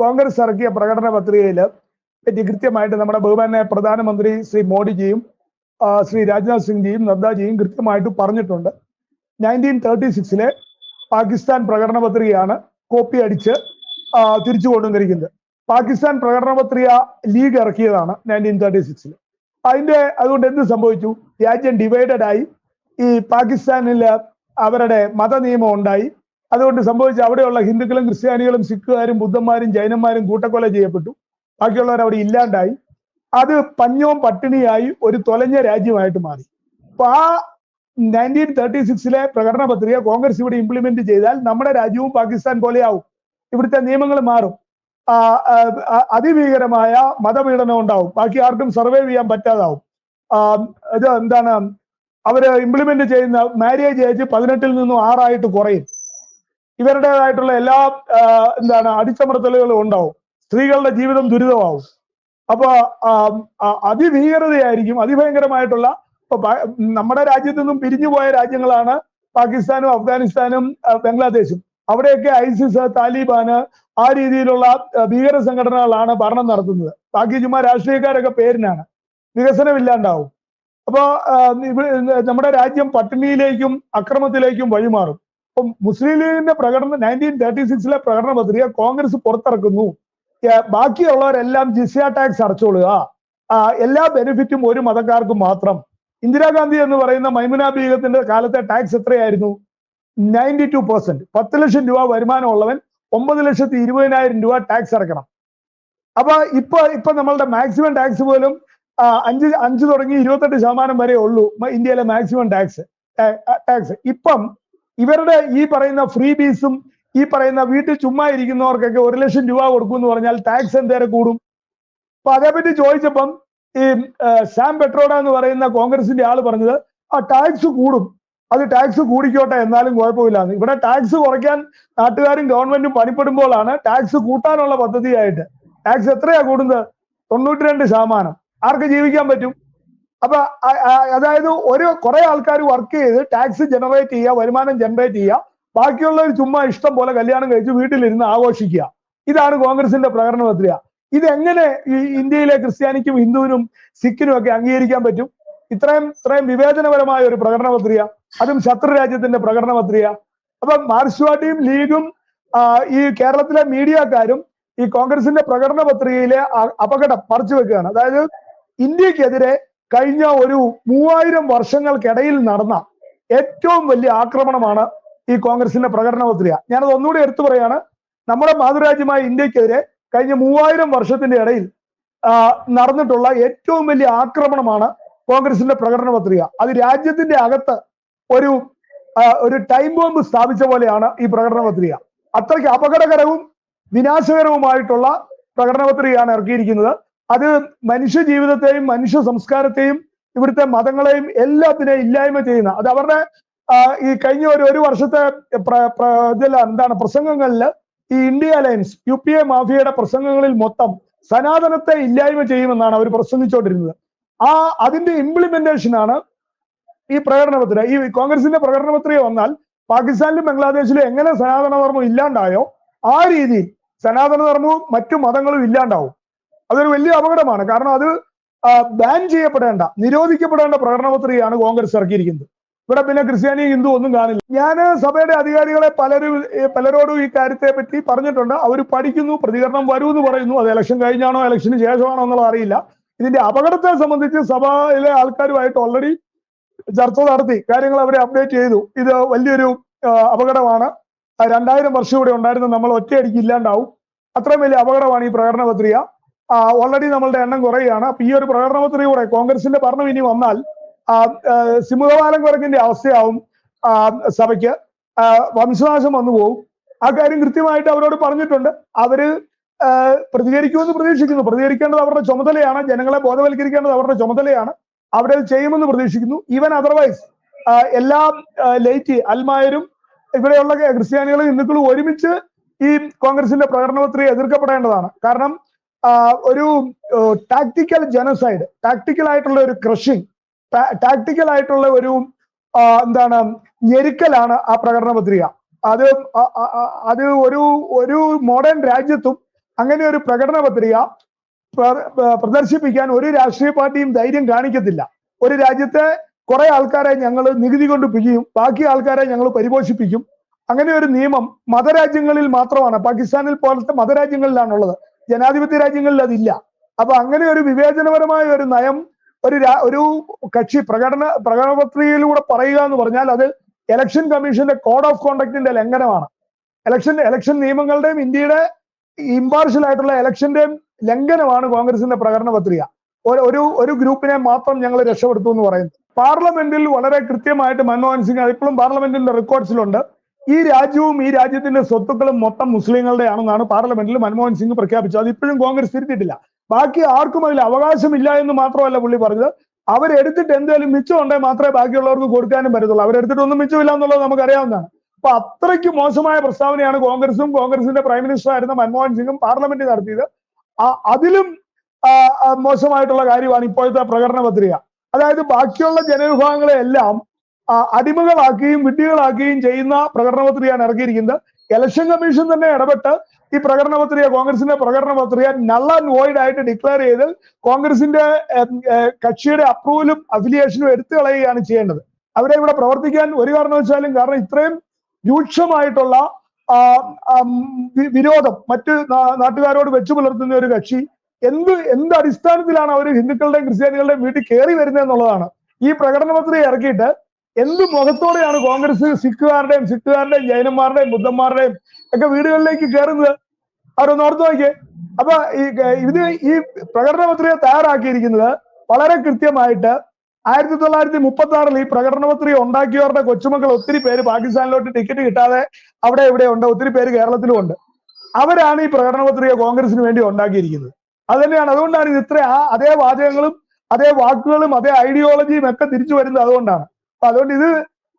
കോൺഗ്രസ് ഇറക്കിയ പ്രകടന പത്രികയിൽ കൃത്യമായിട്ട് നമ്മുടെ ബഹുമാന പ്രധാനമന്ത്രി ശ്രീ മോഡിജിയും ശ്രീ രാജ്നാഥ് സിംഗ്ജിയും നദ്ദാജിയും കൃത്യമായിട്ട് പറഞ്ഞിട്ടുണ്ട്. നയന്റീൻ തേർട്ടി സിക്സിലെ പാകിസ്ഥാൻ പ്രകടന പത്രികയാണ് കോപ്പി അടിച്ച് തിരിച്ചു കൊണ്ടുവന്നിരിക്കുന്നത്. പാകിസ്ഥാൻ പ്രകടന പത്രിക ലീഗ് ഇറക്കിയതാണ് നയന്റീൻ തേർട്ടി സിക്സിൽ അതിന്റെ അതുകൊണ്ട് എന്ത് സംഭവിച്ചു? രാജ്യം ഡിവൈഡഡ് ആയി. ഈ പാകിസ്ഥാനിൽ അവരുടെ മതനിയമം ഉണ്ടായി. അതുകൊണ്ട് സംഭവിച്ച അവിടെയുള്ള ഹിന്ദുക്കളും ക്രിസ്ത്യാനികളും സിഖുകാരും ബുദ്ധന്മാരും ജൈനന്മാരും കൂട്ടക്കൊല ചെയ്യപ്പെട്ടു. ബാക്കിയുള്ളവർ അവിടെ ഇല്ലാണ്ടായി. അത് പഞ്ഞവും പട്ടിണിയായി ഒരു തൊലഞ്ഞ രാജ്യമായിട്ട് മാറി. അപ്പൊ ആ നയന്റീൻ തേർട്ടി സിക്സിലെ പ്രകടന പത്രിക കോൺഗ്രസ് ഇവിടെ ഇംപ്ലിമെന്റ് ചെയ്താൽ നമ്മുടെ രാജ്യവും പാകിസ്ഥാൻ പോലെയാവും. ഇവിടുത്തെ നിയമങ്ങൾ മാറും. അതിഭീകരമായ മതപീഡനം ഉണ്ടാവും. ബാക്കി ആർക്കും സർവൈവ് ചെയ്യാൻ പറ്റാതാവും. ഇത് എന്താണ്? അവർ ഇംപ്ലിമെന്റ് ചെയ്യുന്ന മാരേജ് ഏജ് പതിനെട്ടിൽ നിന്നും ആറായിട്ട് കുറയും. ഇവരുടേതായിട്ടുള്ള എല്ലാ എന്താണ് അടിച്ചമർത്തലുകളും ഉണ്ടാവും. സ്ത്രീകളുടെ ജീവിതം ദുരിതമാവും. അപ്പൊ അതിഭീകരതയായിരിക്കും അതിഭയങ്കരമായിട്ടുള്ള നമ്മുടെ രാജ്യത്തു നിന്നും പിരിഞ്ഞു പോയ രാജ്യങ്ങളാണ് പാകിസ്ഥാനും അഫ്ഗാനിസ്ഥാനും ബംഗ്ലാദേശും. അവിടെയൊക്കെ ഐസിസ് താലിബാന് ആ രീതിയിലുള്ള ഭീകര സംഘടനകളാണ് ഭരണം നടത്തുന്നത്. ബാക്കി ചുമ്മാ രാഷ്ട്രീയക്കാരൊക്കെ പേരിനാണ്. വികസനമില്ലാണ്ടാവും അപ്പോ ആ, നമ്മുടെ രാജ്യം പട്ടിണിയിലേക്കും അക്രമത്തിലേക്കും വഴിമാറും. മുസ്ലിം ലീഗിന്റെ പ്രകടനം നയന്റീൻ തേർട്ടി സിക്സിലെ പ്രകടന പത്രിക കോൺഗ്രസ് പുറത്തിറക്കുന്നു. ബാക്കിയുള്ളവരെല്ലാം ജിസിയ ടാക്സ് അടച്ചോളുക. എല്ലാ ബെനിഫിറ്റും ഒരു മതക്കാർക്കും മാത്രം. ഇന്ദിരാഗാന്ധി എന്ന് പറയുന്ന മൈമുന ബീഗത്തിന്റെ കാലത്തെ ടാക്സ് എത്രയായിരുന്നു? നയന്റി ടു പെർസെന്റ് പത്ത് ലക്ഷം രൂപ വരുമാനമുള്ളവൻ ഒമ്പത് ലക്ഷത്തി ഇരുപതിനായിരം രൂപ ടാക്സ് അടക്കണം. അപ്പൊ ഇപ്പൊ ഇപ്പൊ നമ്മളുടെ മാക്സിമം ടാക്സ് പോലും അഞ്ച് അഞ്ച് തുടങ്ങി ഇരുപത്തെട്ട് ശതമാനം വരെ ഉള്ളൂ. ഇന്ത്യയിലെ മാക്സിമം ടാക്സ് ടാക്സ്. ഇപ്പം ഇവരുടെ ഈ പറയുന്ന ഫ്രീ ബീസും ഈ പറയുന്ന വീട്ടിൽ ചുമ്മാ ഇരിക്കുന്നവർക്കൊക്കെ ഒരു ലക്ഷം രൂപ കൊടുക്കും എന്ന് പറഞ്ഞാൽ ടാക്സ് എന്തേരെ കൂടും? അപ്പൊ അതേപറ്റി ചോദിച്ചപ്പം ഈ സാം പെട്രോഡ എന്ന് പറയുന്ന കോൺഗ്രസിന്റെ ആൾ പറഞ്ഞത് ആ ടാക്സ് കൂടും. അത് ടാക്സ് കൂടിക്കോട്ടെ എന്നാലും കുഴപ്പമില്ലാന്ന്. ഇവിടെ ടാക്സ് കുറയ്ക്കാൻ നാട്ടുകാരും ഗവൺമെന്റും പണിപ്പെടുമ്പോഴാണ് ടാക്സ് കൂട്ടാനുള്ള പദ്ധതിയായിട്ട്. ടാക്സ് എത്രയാ കൂടുന്നത്? തൊണ്ണൂറ്റി രണ്ട് ശതമാനം. ആർക്ക് ജീവിക്കാൻ പറ്റും? അപ്പൊ അതായത് ഒരു കുറെ ആൾക്കാർ വർക്ക് ചെയ്ത് ടാക്സ് ജനറേറ്റ് ചെയ്യുക വരുമാനം ജനറേറ്റ് ചെയ്യുക ബാക്കിയുള്ളവർ ചുമ്മാ ഇഷ്ടം പോലെ കല്യാണം കഴിച്ച് വീട്ടിലിരുന്ന് ആഘോഷിക്കുക. ഇതാണ് കോൺഗ്രസിന്റെ പ്രകടന പത്രിക. ഇതെങ്ങനെ ഈ ഇന്ത്യയിലെ ക്രിസ്ത്യാനിക്കും ഹിന്ദുവിനും സിഖിനും ഒക്കെ അംഗീകരിക്കാൻ പറ്റും? ഇത്രയും ഇത്രയും വിവേചനപരമായ ഒരു പ്രകടന പത്രിക. അതും ശത്രു രാജ്യത്തിന്റെ പ്രകടന പത്രിക. അപ്പൊ മാർക്സ് പാർട്ടിയും ലീഗും ഈ കേരളത്തിലെ മീഡിയക്കാരും ഈ കോൺഗ്രസിന്റെ പ്രകടന പത്രികയിലെ അപകടം മറച്ചു വെക്കുകയാണ്. അതായത് ഇന്ത്യക്കെതിരെ കഴിഞ്ഞ ഒരു മൂവായിരം വർഷങ്ങൾക്കിടയിൽ നടന്ന ഏറ്റവും വലിയ ആക്രമണമാണ് ഈ കോൺഗ്രസിന്റെ പ്രകടന പത്രിക. ഞാനത് ഒന്നുകൂടി എടുത്തു പറയാണ്. നമ്മുടെ മാതൃരാജ്യമായ ഇന്ത്യക്കെതിരെ കഴിഞ്ഞ മൂവായിരം വർഷത്തിന്റെ ഇടയിൽ നടന്നിട്ടുള്ള ഏറ്റവും വലിയ ആക്രമണമാണ് കോൺഗ്രസിന്റെ പ്രകടന പത്രിക. അത് രാജ്യത്തിന്റെ അകത്ത് ഒരു ഒരു ടൈം ബോംബ് സ്ഥാപിച്ച പോലെയാണ് ഈ പ്രകടന പത്രിക. അത്രയ്ക്ക് അപകടകരവും വിനാശകരവുമായിട്ടുള്ള പ്രകടന പത്രികയാണ് ഇറക്കിയിരിക്കുന്നത്. അത് മനുഷ്യ ജീവിതത്തെയും മനുഷ്യ സംസ്കാരത്തെയും ഇവിടുത്തെ മതങ്ങളെയും എല്ലാത്തിനെയും ഇല്ലായ്മ ചെയ്യുന്ന അത് അവരുടെ ഈ കഴിഞ്ഞ ഒരു ഒരു വർഷത്തെ എന്താണ് പ്രസംഗങ്ങളിൽ ഈ India alliance U P A മാഫിയയുടെ പ്രസംഗങ്ങളിൽ മൊത്തം സനാതനത്തെ ഇല്ലായ്മ ചെയ്യുമെന്നാണ് അവർ പ്രസംഗിച്ചുകൊണ്ടിരുന്നത്. ആ അതിന്റെ ഇംപ്ലിമെന്റേഷൻ ആണ് ഈ പ്രകടന പത്രിക ഈ കോൺഗ്രസിന്റെ പ്രകടന പത്രിക വന്നാൽ പാകിസ്ഥാനിലും ബംഗ്ലാദേശിലും എങ്ങനെ സനാതന ധർമ്മം ഇല്ലാണ്ടായോ ആ രീതിയിൽ സനാതന ധർമ്മവും മറ്റു മതങ്ങളും ഇല്ലാണ്ടാവും. അതൊരു വലിയ അപകടമാണ്. കാരണം അത് ബാൻ ചെയ്യപ്പെടേണ്ട നിരോധിക്കപ്പെടേണ്ട പ്രകടന പത്രികയാണ് കോൺഗ്രസ് ഇറക്കിയിരിക്കുന്നത്. ഇവിടെ പിന്നെ ക്രിസ്ത്യാനി ഹിന്ദു ഒന്നും കാണില്ല. ഞാൻ സഭയുടെ അധികാരികളെ പലരും പലരോടും ഈ കാര്യത്തെ പറ്റി പറഞ്ഞിട്ടുണ്ട്. അവർ പഠിക്കുന്നു പ്രതികരണം വരൂ എന്ന് പറയുന്നു. അത് ഇലക്ഷൻ കഴിഞ്ഞാണോ ഇലക്ഷന് ശേഷമാണോ എന്നുള്ളത് അറിയില്ല. ഇതിന്റെ അപകടത്തെ സംബന്ധിച്ച് സഭയിലെ ആൾക്കാരുമായിട്ട് ഓൾറെഡി ചർച്ച നടത്തി കാര്യങ്ങൾ അവരെ അപ്ഡേറ്റ് ചെയ്തു. ഇത് വലിയൊരു അപകടമാണ്. രണ്ടായിരം വർഷം ഇവിടെ ഉണ്ടായിരുന്ന നമ്മൾ ഒറ്റയടിക്ക് ഇല്ലാണ്ടാവും. അത്രയും വലിയ അപകടമാണ് ഈ പ്രകടന പത്രിക ഓൾറെഡി നമ്മളുടെ എണ്ണം കുറയുകയാണ്. അപ്പൊ ഈ ഒരു പ്രകടന പത്രികയൂടെ കോൺഗ്രസിന്റെ ഭരണം ഇനി വന്നാൽ സിമുതപാലം കുറക്കിന്റെ അവസ്ഥയാവും സഭയ്ക്ക്. വംശനാശം വന്നു പോകും ആ കാര്യം കൃത്യമായിട്ട് അവരോട് പറഞ്ഞിട്ടുണ്ട്. അവർ പ്രതികരിക്കുമെന്ന് പ്രതീക്ഷിക്കുന്നു. പ്രതികരിക്കേണ്ടത് അവരുടെ ചുമതലയാണ്. ജനങ്ങളെ ബോധവൽക്കരിക്കേണ്ടത് അവരുടെ ചുമതലയാണ്. അവരത് ചെയ്യുമെന്ന് പ്രതീക്ഷിക്കുന്നു. ഈവൻ അതർവൈസ് എല്ലാ ലൈറ്റ് അൽമായരും ഇവിടെയുള്ള ക്രിസ്ത്യാനികളും ഹിന്ദുക്കളും ഒരുമിച്ച് ഈ കോൺഗ്രസിന്റെ പ്രകടന പത്രിക എതിർക്കപ്പെടേണ്ടതാണ്. കാരണം ഒരു ടാക്ടിക്കൽ ജനസൈഡ് ടാക്ടിക്കൽ ആയിട്ടുള്ള ഒരു ക്രഷിംഗ് ടാക്ടിക്കൽ ആയിട്ടുള്ള ഒരു എന്താണ് ഞെരുക്കലാണ് ആ പ്രകടന പത്രിക. അത് അത് ഒരു ഒരു മോഡേൺ രാജ്യത്തും അങ്ങനെ ഒരു പ്രകടന പത്രിക പ്ര- പ്ര- പ്രദർശിപ്പിക്കാൻ ഒരു രാഷ്ട്രീയ പാർട്ടിയും ധൈര്യം കാണിക്കത്തില്ല. ഒരു രാജ്യത്തെ കുറെ ആൾക്കാരെ ഞങ്ങൾ നികുതി കൊണ്ട് പിഴിയും ബാക്കി ആൾക്കാരെ ഞങ്ങൾ പരിപോഷിപ്പിക്കും. അങ്ങനെ ഒരു നിയമം മതരാജ്യങ്ങളിൽ മാത്രമാണ്. പാകിസ്ഥാനിൽ പോലത്തെ മതരാജ്യങ്ങളിലാണുള്ളത്. ജനാധിപത്യ രാജ്യങ്ങളിൽ അതില്ല. അപ്പൊ അങ്ങനെ ഒരു വിവേചനപരമായ ഒരു നയം ഒരു ഒരു കക്ഷി പ്രകടന പ്രകടന പത്രികയിലൂടെ പറയുക എന്ന് പറഞ്ഞാൽ അത് ഇലക്ഷൻ കമ്മീഷന്റെ കോഡ് ഓഫ് കോണ്ടക്ടിന്റെ ലംഘനമാണ്. ഇലക്ഷൻ ഇലക്ഷൻ നിയമങ്ങളുടെയും ഇന്ത്യയുടെ ഇമ്പാർഷ്യൽ ആയിട്ടുള്ള ഇലക്ഷന്റെയും ലംഘനമാണ് കോൺഗ്രസിന്റെ പ്രകടന പത്രിക ഒരു ഒരു ഗ്രൂപ്പിനെ മാത്രം ഞങ്ങൾ രക്ഷപ്പെടുത്തു എന്ന് പറയുന്നത്. പാർലമെന്റിൽ വളരെ കൃത്യമായിട്ട് മൻമോഹൻ സിംഗ് അതിപ്പോഴും പാർലമെന്റിന്റെ റെക്കോർഡ്സിലുണ്ട് ഈ രാജ്യവും ഈ രാജ്യത്തിന്റെ സ്വത്തുക്കളും മൊത്തം മുസ്ലിങ്ങളുടെ ആണെന്നാണ് പാർലമെന്റിൽ മൻമോഹൻ സിംഗ് പ്രഖ്യാപിച്ചത്. അത് ഇപ്പോഴും കോൺഗ്രസ് തിരുത്തിയിട്ടില്ല. ബാക്കി ആർക്കും അതിൽ അവകാശമില്ല എന്ന് മാത്രമല്ല പുള്ളി പറഞ്ഞത്. അവരെടുത്തിട്ട് എന്തായാലും മിച്ചം ഉണ്ടെങ്കിൽ മാത്രമേ ബാക്കിയുള്ളവർക്ക് കൊടുക്കാനും പറ്റത്തുള്ളൂ. അവരെടുത്തിട്ടൊന്നും മിച്ചമില്ല എന്നുള്ളത് നമുക്കറിയാവുന്നതാണ്. അപ്പൊ അത്രയ്ക്ക് മോശമായ പ്രസ്താവനയാണ് കോൺഗ്രസും കോൺഗ്രസിന്റെ പ്രൈം മിനിസ്റ്റർ ആയിരുന്ന മൻമോഹൻ സിംഗും പാർലമെന്റിൽ നടത്തിയത്. അതിലും മോശമായിട്ടുള്ള കാര്യമാണ് ഇപ്പോഴത്തെ പ്രകടന പത്രിക. അതായത് ബാക്കിയുള്ള ജനവിഭാഗങ്ങളെ എല്ലാം അടിമകളാക്കുകയും വിഡ്ഢികളാക്കുകയും ചെയ്യുന്ന പ്രകടന പത്രികയാണ് ഇറക്കിയിരിക്കുന്നത്. ഇലക്ഷൻ കമ്മീഷൻ തന്നെ ഇടപെട്ട് ഈ പ്രകടന പത്രിക കോൺഗ്രസിന്റെ പ്രകടന പത്രിക നൾ ആൻഡ് വോയിഡ് ആയിട്ട് ഡിക്ലെയർ ചെയ്ത് കോൺഗ്രസിന്റെ കക്ഷിയുടെ അപ്രൂവലും അഫിലിയേഷനും എടുത്തു കളയുകയാണ് ചെയ്യേണ്ടത്. അവരെ ഇവിടെ പ്രവർത്തിക്കാൻ ഒരു കാരണവശാലും കാരണം ഇത്രയും രൂക്ഷമായിട്ടുള്ള വിരോധം മറ്റ് നാട്ടുകാരോട് വെച്ചു പുലർത്തുന്ന ഒരു കക്ഷി എന്ത് എന്ത് അടിസ്ഥാനത്തിലാണ് അവർ ഹിന്ദുക്കളുടെയും ക്രിസ്ത്യാനികളുടെയും വീട്ടിൽ കയറി വരുന്നത് എന്നുള്ളതാണ് ഈ പ്രകടന പത്രിക ഇറക്കിയിട്ട് എന്ത് മുഖത്തോടെയാണ് കോൺഗ്രസ് സിഖുകാരുടെയും സിഖുകാരുടെയും ജൈനന്മാരുടെയും ബുദ്ധന്മാരുടെയും ഒക്കെ വീടുകളിലേക്ക് കയറുന്നത്? അവരൊന്ന് ഓർത്ത് നോക്കിയേ. അപ്പൊ ഈ ഇത് ഈ പ്രകടന പത്രിക തയ്യാറാക്കിയിരിക്കുന്നത് വളരെ കൃത്യമായിട്ട് ആയിരത്തി തൊള്ളായിരത്തി മുപ്പത്തി ആറിൽ ഈ പ്രകടന പത്രിക ഉണ്ടാക്കിയവരുടെ കൊച്ചുമക്കൾ ഒത്തിരി പേര് പാകിസ്ഥാനിലോട്ട് ടിക്കറ്റ് കിട്ടാതെ അവിടെ ഇവിടെ ഉണ്ട്. ഒത്തിരി പേര് കേരളത്തിലും ഉണ്ട്. അവരാണ് ഈ പ്രകടന പത്രിക കോൺഗ്രസിന് വേണ്ടി ഉണ്ടാക്കിയിരിക്കുന്നത്. അത് തന്നെയാണ്. അതുകൊണ്ടാണ് ഇത് ഇത്ര അതേ വാചകങ്ങളും അതേ വാക്കുകളും അതേ ഐഡിയോളജിയും ഒക്കെ തിരിച്ചു വരുന്നത് അതുകൊണ്ടാണ്. അതുകൊണ്ട് ഇത്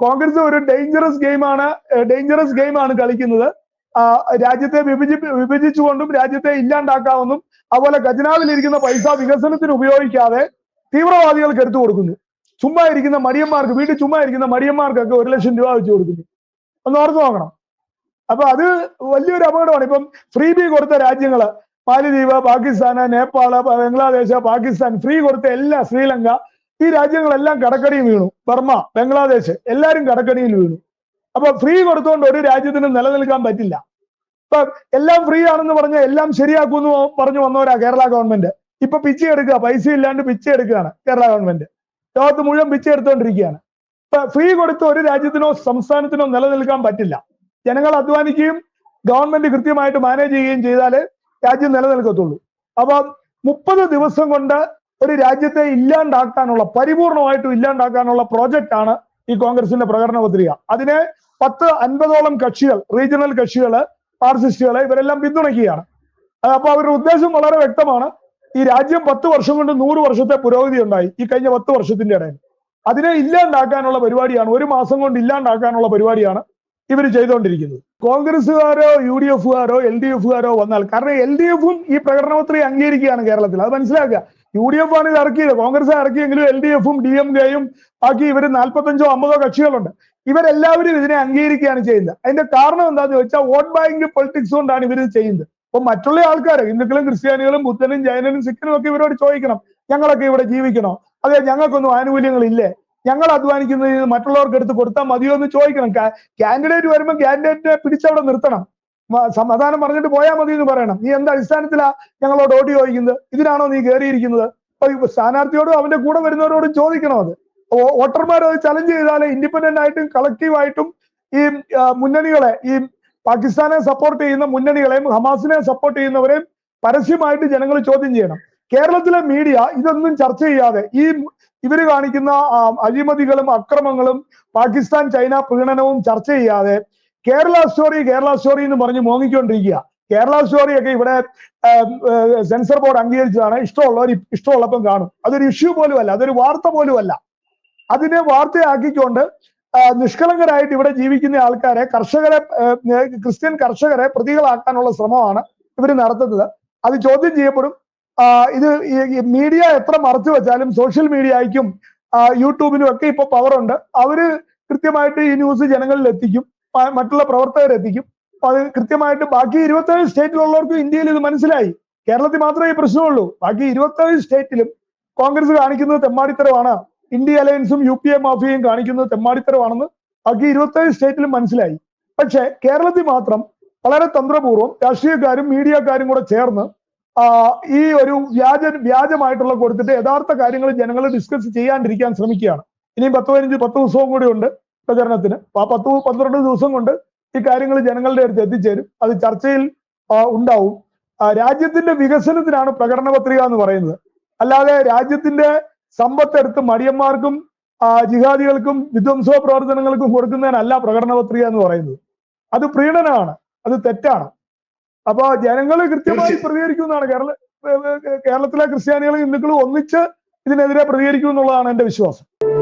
കോൺഗ്രസ് ഒരു ഡേഞ്ചറസ് ഗെയിമാണ് ഡേഞ്ചറസ് ഗെയിമാണ് കളിക്കുന്നത്. രാജ്യത്തെ വിഭജി വിഭജിച്ചുകൊണ്ടും രാജ്യത്തെ ഇല്ലാണ്ടാക്കാമെന്നും അതുപോലെ ഖജനാവിലിരിക്കുന്ന പൈസ വികസനത്തിന് ഉപയോഗിക്കാതെ തീവ്രവാദികൾക്ക് എടുത്തു കൊടുക്കുന്നു. ചുമ്മാ ഇരിക്കുന്ന മടിയന്മാർക്ക് വീട്ടിൽ ചുമ്മാ ഇരിക്കുന്ന മടിയന്മാർക്കൊക്കെ ഒരു ലക്ഷം രൂപ വെച്ച് കൊടുക്കുന്നു. ഒന്ന് ഓർത്ത് നോക്കണം. അപ്പൊ അത് വലിയൊരു അപകടമാണ്. ഇപ്പം ഫ്രീ ബി കൊടുത്ത രാജ്യങ്ങൾ മാലിദ്വീപ് പാകിസ്ഥാന് നേപ്പാൾ ബംഗ്ലാദേശ് പാകിസ്ഥാൻ ഫ്രീ കൊടുത്ത എല്ലാ ശ്രീലങ്ക ഈ രാജ്യങ്ങളെല്ലാം കടക്കടിയിൽ വീണു. ബർമ്മ ബംഗ്ലാദേശ് എല്ലാവരും കടക്കടിയിൽ വീണു. അപ്പൊ ഫ്രീ കൊടുത്തുകൊണ്ട് ഒരു രാജ്യത്തിനും നിലനിൽക്കാൻ പറ്റില്ല. ഇപ്പൊ എല്ലാം ഫ്രീ ആണെന്ന് പറഞ്ഞ എല്ലാം ശരിയാക്കുമെന്ന് പറഞ്ഞു വന്നവരാ കേരള ഗവൺമെന്റ് ഇപ്പൊ പിച്ചി എടുക്കുക പൈസ ഇല്ലാണ്ട് പിച്ചി എടുക്കുകയാണ് കേരള ഗവൺമെന്റ് ലോകത്ത് മുഴുവൻ പിച്ചി എടുത്തുകൊണ്ടിരിക്കുകയാണ് ഇപ്പൊ ഫ്രീ കൊടുത്ത് ഒരു രാജ്യത്തിനോ സംസ്ഥാനത്തിനോ നിലനിൽക്കാൻ പറ്റില്ല. ജനങ്ങൾ അധ്വാനിക്കുകയും ഗവൺമെന്റ് കൃത്യമായിട്ട് മാനേജ് ചെയ്യുകയും ചെയ്താലേ രാജ്യം നിലനിൽക്കത്തുള്ളൂ. അപ്പൊ മുപ്പത് ദിവസം കൊണ്ട് ഒരു രാജ്യത്തെ ഇല്ലാണ്ടാക്കാനുള്ള പരിപൂർണമായിട്ടും ഇല്ലാണ്ടാക്കാനുള്ള പ്രോജക്റ്റ് ആണ് ഈ കോൺഗ്രസിന്റെ പ്രകടന പത്രിക. അതിനെ പത്ത് അൻപതോളം കക്ഷികൾ റീജിയണൽ കക്ഷികൾ മാർക്സിസ്റ്റുകളെ ഇവരെല്ലാം പിന്തുണയ്ക്കുകയാണ്. അപ്പൊ അവരുടെ ഉദ്ദേശം വളരെ വ്യക്തമാണ്. ഈ രാജ്യം പത്ത് വർഷം കൊണ്ട് നൂറ് വർഷത്തെ പുരോഗതി ഉണ്ടായി ഈ കഴിഞ്ഞ പത്ത് വർഷത്തിന്റെ ഇടയിൽ. അതിനെ ഇല്ലാണ്ടാക്കാനുള്ള പരിപാടിയാണ് ഒരു മാസം കൊണ്ട് ഇല്ലാണ്ടാക്കാനുള്ള പരിപാടിയാണ് ഇവർ ചെയ്തുകൊണ്ടിരിക്കുന്നത്. കോൺഗ്രസ്സുകാരോ യു ഡി എഫുകാരോ എൽ ഡി എഫുകാരോ വന്നാൽ കാരണം എൽ ഡി എഫും ഈ പ്രകടന പത്രിക അംഗീകരിക്കുകയാണ് കേരളത്തിൽ. അത് മനസ്സിലാക്കുക. യു ഡി എഫ് ആണ് ഇത് ഇറക്കിയത്. കോൺഗ്രസ് ഇറക്കിയെങ്കിലും എൽ ഡി എഫും ഡി എം കെയും ബാക്കി ഇവർ നാൽപ്പത്തഞ്ചോ അമ്പതോ കക്ഷികളുണ്ട്. ഇവരെല്ലാവരും ഇതിനെ അംഗീകരിക്കുകയാണ് ചെയ്യുന്നത്. അതിന്റെ കാരണം എന്താണെന്ന് ചോദിച്ചാൽ വോട്ട് ബാങ്ക് പൊളിറ്റിക്സ് കൊണ്ടാണ് ഇവർ ചെയ്യുന്നത്. അപ്പൊ മറ്റുള്ള ആൾക്കാർ ഹിന്ദുക്കളും ക്രിസ്ത്യാനികളും ബുദ്ധനും ജൈനനും സിഖിനും ഒക്കെ ഇവരോട് ചോദിക്കണം. ഞങ്ങളൊക്കെ ഇവിടെ ജീവിക്കണോ? അതെ ഞങ്ങൾക്കൊന്നും ആനുകൂല്യങ്ങൾ ഇല്ലേ ഞങ്ങൾ അധ്വാനിക്കുന്നത് മറ്റുള്ളവർക്ക് എടുത്ത് കൊടുത്താൽ മതിയോ എന്ന് ചോദിക്കണം കാൻഡിഡേറ്റ് വരുമ്പോൾ കാൻഡിഡേറ്റിനെ പിടിച്ചവിടെ നിർത്തണം. സമാധാനം പറഞ്ഞിട്ട് പോയാൽ മതി എന്ന് പറയണം. നീ എന്ത് അടിസ്ഥാനത്തിലാ ഞങ്ങളോട് ഓടി ചോദിക്കുന്നത്? ഇതിനാണോ നീ കയറിയിരിക്കുന്നത് അപ്പൊ സ്ഥാനാർത്ഥിയോടും അവന്റെ കൂടെ വരുന്നവരോടും ചോദിക്കണം അത്? വോട്ടർമാർ അത് ചലഞ്ച് ചെയ്താലേ ഇൻഡിപെൻഡന്റ് ആയിട്ടും കളക്റ്റീവായിട്ടും ഈ മുന്നണികളെ ഈ പാകിസ്ഥാനെ സപ്പോർട്ട് ചെയ്യുന്ന മുന്നണികളെയും ഹമാസിനെ സപ്പോർട്ട് ചെയ്യുന്നവരെയും പരസ്യമായിട്ട് ജനങ്ങൾ ചോദ്യം ചെയ്യണം. കേരളത്തിലെ മീഡിയ ഇതൊന്നും ചർച്ച ചെയ്യാതെ ഈ ഇവർ കാണിക്കുന്ന അഴിമതികളും അക്രമങ്ങളും പാകിസ്ഥാൻ ചൈന പ്രീണനവും ചർച്ച ചെയ്യാതെ കേരള സ്റ്റോറി കേരള സ്റ്റോറി എന്ന് പറഞ്ഞ് മോങ്ങിക്കൊണ്ടിരിക്കുക. കേരള സ്റ്റോറിയൊക്കെ ഇവിടെ സെൻസർ ബോർഡ് അംഗീകരിച്ചതാണ്. ഇഷ്ടമുള്ളവർ ഇഷ്ടമുള്ളപ്പം കാണും. അതൊരു ഇഷ്യൂ പോലും അല്ല അതൊരു വാർത്ത പോലും അല്ല അതിനെ വാർത്തയാക്കിക്കൊണ്ട് നിഷ്കളങ്കരായിട്ട് ഇവിടെ ജീവിക്കുന്ന ആൾക്കാരെ കർഷകരെ ക്രിസ്ത്യൻ കർഷകരെ പ്രതികളാക്കാനുള്ള ശ്രമമാണ് ഇവർ നടത്തുന്നത്. അത് ചോദ്യം ചെയ്യപ്പെടും. ഇത് മീഡിയ എത്ര മറച്ചു വെച്ചാലും സോഷ്യൽ മീഡിയയ്ക്കും യൂട്യൂബിനും ഒക്കെ ഇപ്പൊ പവറുണ്ട് അവർ കൃത്യമായിട്ട് ഈ ന്യൂസ് ജനങ്ങളിൽ എത്തിക്കും മറ്റുള്ള പ്രവർത്തകർ എത്തിക്കും അത് കൃത്യമായിട്ട് ബാക്കി ഇരുപത്തേഴ് സ്റ്റേറ്റിലുള്ളവർക്കും ഇന്ത്യയിൽ ഇത് മനസ്സിലായി. കേരളത്തിൽ മാത്രമേ ഈ പ്രശ്നമുള്ളൂ. ബാക്കി ഇരുപത്തേഴ് സ്റ്റേറ്റിലും കോൺഗ്രസ് കാണിക്കുന്നത് തെമ്മാടിത്തരമാണ്. ഇന്ത്യ അലയൻസും യു പി എ മാഫിയയും കാണിക്കുന്നത് തെമ്മാടിത്തരമാണെന്ന് ബാക്കി ഇരുപത്തേഴ് സ്റ്റേറ്റിലും മനസ്സിലായി. പക്ഷേ കേരളത്തിൽ മാത്രം വളരെ തന്ത്രപൂർവം രാഷ്ട്രീയക്കാരും മീഡിയക്കാരും കൂടെ ചേർന്ന് ഈ ഒരു വ്യാജ വ്യാജമായിട്ടുള്ള കൊടുത്തിട്ട് യഥാർത്ഥ കാര്യങ്ങൾ ജനങ്ങൾ ഡിസ്കസ് ചെയ്യാണ്ടിരിക്കാൻ ശ്രമിക്കുകയാണ്. ഇനിയും പത്ത് പതിനഞ്ച് പത്ത് ദിവസവും കൂടി ഉണ്ട്. പ്രചരണത്തിന്. ആ പത്ത് പന്ത്രണ്ട് ദിവസം കൊണ്ട് ഈ കാര്യങ്ങൾ ജനങ്ങളുടെ അടുത്ത് എത്തിച്ചേരും. അത് ചർച്ചയിൽ ഉണ്ടാവും. രാജ്യത്തിന്റെ വികസനത്തിനാണ് പ്രകടന പത്രിക എന്ന് പറയുന്നത്. അല്ലാതെ രാജ്യത്തിന്റെ സമ്പത്തെടുത്ത് മടിയന്മാർക്കും ജിഹാദികൾക്കും വിധ്വംസ പ്രവർത്തനങ്ങൾക്കും കൊടുക്കുന്നതിനല്ല പ്രകടന പത്രിക എന്ന് പറയുന്നത്. അത് പ്രീണനമാണ് അത് തെറ്റാണ്. അപ്പൊ ജനങ്ങൾ കൃത്യമായി പ്രതികരിക്കുന്നതാണ് കേരള കേരളത്തിലെ ക്രിസ്ത്യാനികളും ഹിന്ദുക്കളും ഒന്നിച്ച് ഇതിനെതിരെ പ്രതികരിക്കും എന്നുള്ളതാണ് എന്റെ വിശ്വാസം.